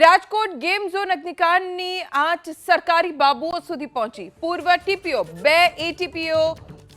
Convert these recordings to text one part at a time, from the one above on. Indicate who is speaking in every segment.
Speaker 1: Rajkot game zone અગ્નિકાંડની આંચ સરકારી બાબુઓ સુધી પહોંચી. પૂર્વ ટીપીઓ, બે એટીપીઓ,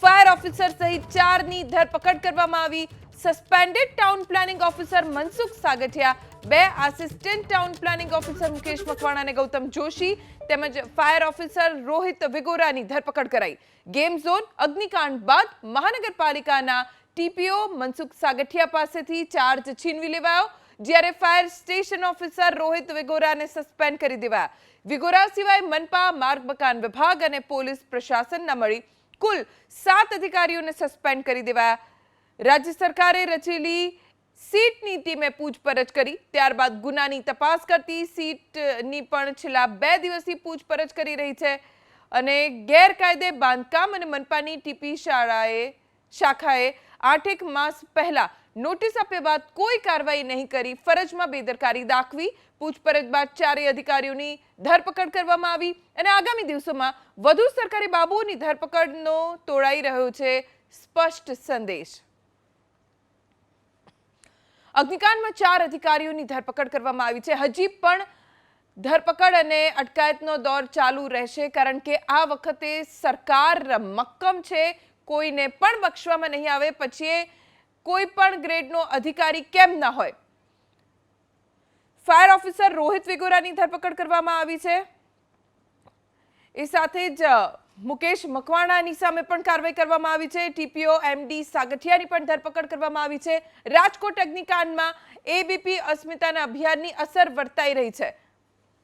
Speaker 1: ફાયર ઓફિસર સહિત ચારની ધરપકડ કરવામાં આવી. Suspended town planning officer Mansukh Sagathiya, બે assistant town planning officer Mukesh Makwana અને ગૌતમ જોશી તેમજ ફાયર ઓફિસર રોહિત વિગોરાની ધરપકડ કરાઈ. ગેમ ઝોન અગ્નિકાંડ બાદ મહાનગરપાલિકાના ટીપીઓ મનસુખ સાગઠિયા પાસેથી ચાર્જ છીનવી લેવાયો. જ્યારે ફાયર સ્ટેશન ઓફિસર રોહિત વિગોરાને સસ્પેન્ડ કરી દેવાયા વિગોરા સિવાય મનપા માર્ગ મકાન વિભાગ અને પોલીસ પ્રશાસનના મળી કુલ સાત અધિકારીઓને સસ્પેન્ડ કરી દેવાયા રાજ્ય સરકારે રચેલી સીટની ટીમે પૂછપરછ કરી. ત્યારબાદ ગુનાની તપાસ કરતી સીટની પણ છેલ્લા બે દિવસથી પૂછપરછ કરી રહી છે અને ગેરકાયદે બાંધકામ અને મનપાની ટીપી શાળાએ, શાખાએ આઠેક માસ પહેલા નોટિસ આપ્યા બાદ કોઈ કાર્યવાહી નહીં કરી, ફરજમાં બેદરકારી દાખવી, પૂછપરછ બાદ ચારેય અધિકારીઓની ધરપકડ કરવામાં આવી અને આગામી દિવસોમાં વધુ સરકારી બાબુઓની ધરપકડનો તોડાઈ રહ્યો છે સ્પષ્ટ સંદેશ. અગ્નિકાંડમાં ચાર અધિકારીઓની ધરપકડ કરવામાં આવી છે. હજી પણ ધરપકડ અને અટકાયતનો દોર ચાલુ રહેશે કારણ કે આ વખતે સરકાર મક્કમ છે. કોઈને પણ બક્ષવામાં નહીં આવે. પછી કોઈ પણ ગ્રેડનો અધિકારી કેમ ના હોય? ફાયર ઓફિસર રોહિત વિગોરાની ધરપકડ કરવામાં આવી છે. એ સાથે જ મુકેશ મકવાણાની સામે પણ કાર્યવાહી કરવામાં આવી છે. ટીપીઓ એમડી સાગઠિયાની પણ ધરપકડ કરવામાં આવી છે. રાજકોટ અગ્નિકાંડમાં એબીપી અસ્મિતાના અભિયાનની અસર વર્તાઈ રહી છે.